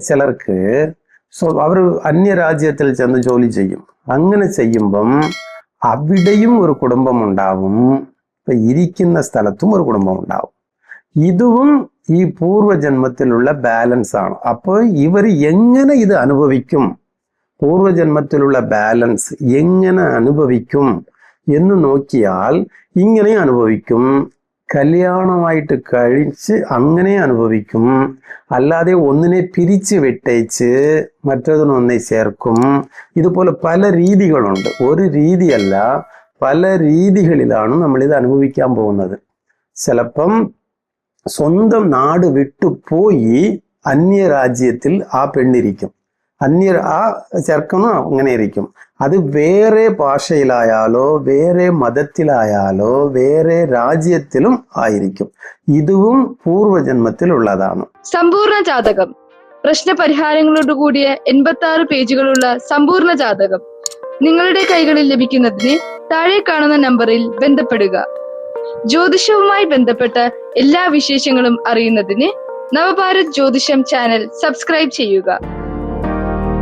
ചിലർക്ക് സോ അവർ അന്യരാജ്യത്തിൽ ചെന്ന് ജോലി ചെയ്യും അങ്ങനെ ചെയ്യുമ്പം അവിടെയും ഒരു കുടുംബം ഉണ്ടാവും ഇപ്പൊ ഇരിക്കുന്ന സ്ഥലത്തും ഒരു കുടുംബം ഉണ്ടാവും ഇതും ഈ പൂർവജന്മത്തിലുള്ള ബാലൻസ് ആണ് അപ്പോൾ ഇവർ എങ്ങനെ ഇത് അനുഭവിക്കും പൂർവജന്മത്തിലുള്ള ബാലൻസ് എങ്ങനെ അനുഭവിക്കും എന്ന് നോക്കിയാൽ ഇങ്ങനെ അനുഭവിക്കും കല്യാണമായിട്ട് കഴിച്ച് അങ്ങനെ അനുഭവിക്കും. അല്ലാതെ ഒന്നിനെ പിരിച്ച് വിട്ടേച്ച് മറ്റൊന്നിനൊന്നെ ചേർക്കും. ഇതുപോലെ പല രീതികളുണ്ട്. ഒരു രീതിയല്ല പല രീതികളിലാണ് നമ്മൾ ഇത് അനുഭവിക്കാൻ പോകുന്നത്. ചിലപ്പം സ്വന്തം നാട് വിട്ടുപോയി അന്യരാജ്യത്തിൽ ആ പെണ്ണിരിക്കും. അന്യ ആ ചെറുക്കനും അങ്ങനെ ഇരിക്കും. അത് വേറെ ഭാഷയിലായാലോ വേറെ മതത്തിലായാലോ വേറെ രാജ്യത്തിലും ആയിരിക്കും. ഇതും പൂർവജന്മത്തിലുള്ളതാണ് സമ്പൂർണ ജാതകം. പ്രശ്നപരിഹാരങ്ങളോട് കൂടിയ എൺപത്തി ആറ് പേജുകളുള്ള സമ്പൂർണ ജാതകം. നിങ്ങളുടെ കൈകളിൽ ലഭിക്കുന്നതിന് താഴെ കാണുന്ന നമ്പറിൽ ബന്ധപ്പെടുക. ജ്യോതിഷവുമായി ബന്ധപ്പെട്ട എല്ലാ വിശേഷങ്ങളും അറിയുന്നതിന് നവഭാരത് ജ്യോതിഷം ചാനൽ സബ്സ്ക്രൈബ് ചെയ്യുക.